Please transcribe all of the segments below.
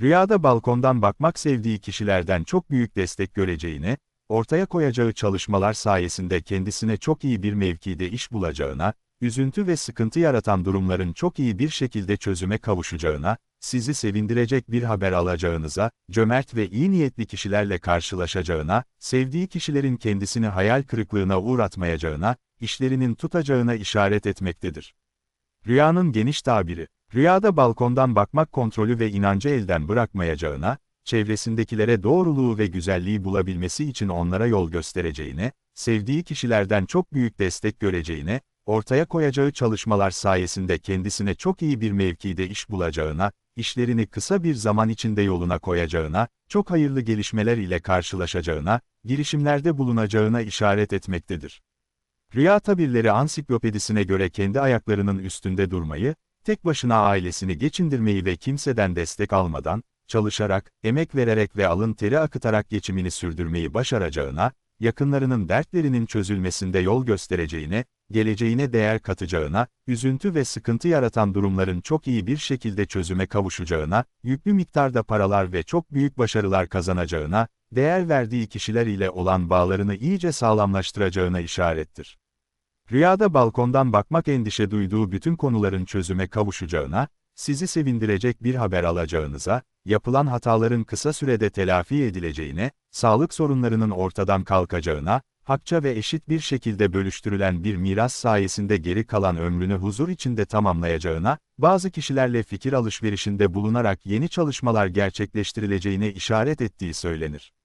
Rüyada balkondan bakmak sevdiği kişilerden çok büyük destek göreceğine, ortaya koyacağı çalışmalar sayesinde kendisine çok iyi bir mevkide iş bulacağına, üzüntü ve sıkıntı yaratan durumların çok iyi bir şekilde çözüme kavuşacağına, sizi sevindirecek bir haber alacağınıza, cömert ve iyi niyetli kişilerle karşılaşacağına, sevdiği kişilerin kendisini hayal kırıklığına uğratmayacağına, işlerinin tutacağına işaret etmektedir. Rüyanın geniş tabiri, rüyada balkondan bakmak kontrolü ve inancı elden bırakmayacağına, çevresindekilere doğruluğu ve güzelliği bulabilmesi için onlara yol göstereceğine, sevdiği kişilerden çok büyük destek göreceğine, ortaya koyacağı çalışmalar sayesinde kendisine çok iyi bir mevkide iş bulacağına, işlerini kısa bir zaman içinde yoluna koyacağına, çok hayırlı gelişmeler ile karşılaşacağına, girişimlerde bulunacağına işaret etmektedir. Rüya tabirleri ansiklopedisine göre kendi ayaklarının üstünde durmayı, tek başına ailesini geçindirmeyi ve kimseden destek almadan, çalışarak, emek vererek ve alın teri akıtarak geçimini sürdürmeyi başaracağına, yakınlarının dertlerinin çözülmesinde yol göstereceğine, geleceğine değer katacağına, üzüntü ve sıkıntı yaratan durumların çok iyi bir şekilde çözüme kavuşacağına, yüklü miktarda paralar ve çok büyük başarılar kazanacağına, değer verdiği kişiler ile olan bağlarını iyice sağlamlaştıracağına işarettir. Rüyada balkondan bakmak endişe duyduğu bütün konuların çözüme kavuşacağına, sizi sevindirecek bir haber alacağınıza, yapılan hataların kısa sürede telafi edileceğine, sağlık sorunlarının ortadan kalkacağına, hakça ve eşit bir şekilde bölüştürülen bir miras sayesinde geri kalan ömrünü huzur içinde tamamlayacağına, bazı kişilerle fikir alışverişinde bulunarak yeni çalışmalar gerçekleştirileceğine işaret ettiği söylenir.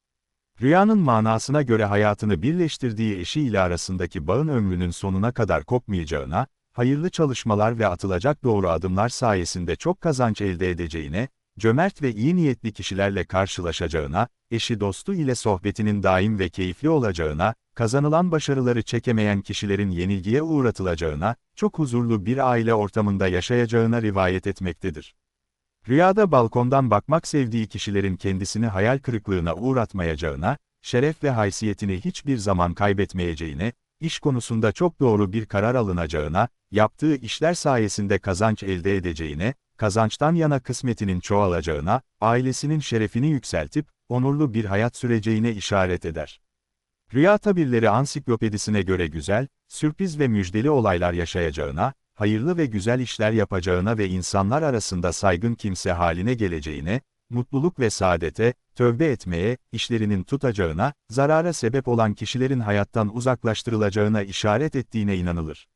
Rüyanın manasına göre hayatını birleştirdiği eşi ile arasındaki bağın ömrünün sonuna kadar kopmayacağına, hayırlı çalışmalar ve atılacak doğru adımlar sayesinde çok kazanç elde edeceğine, cömert ve iyi niyetli kişilerle karşılaşacağına, eşi dostu ile sohbetinin daim ve keyifli olacağına, kazanılan başarıları çekemeyen kişilerin yenilgiye uğratılacağına, çok huzurlu bir aile ortamında yaşayacağına rivayet etmektedir. Rüyada balkondan bakmak sevdiği kişilerin kendisini hayal kırıklığına uğratmayacağına, şeref ve haysiyetini hiçbir zaman kaybetmeyeceğine, iş konusunda çok doğru bir karar alınacağına, yaptığı işler sayesinde kazanç elde edeceğine, kazançtan yana kısmetinin çoğalacağına, ailesinin şerefini yükseltip, onurlu bir hayat süreceğine işaret eder. Rüya tabirleri ansiklopedisine göre güzel, sürpriz ve müjdeli olaylar yaşayacağına, hayırlı ve güzel işler yapacağına ve insanlar arasında saygın kimse haline geleceğine, mutluluk ve saadete, tövbe etmeye, işlerinin tutacağına, zarara sebep olan kişilerin hayattan uzaklaştırılacağına işaret ettiğine inanılır.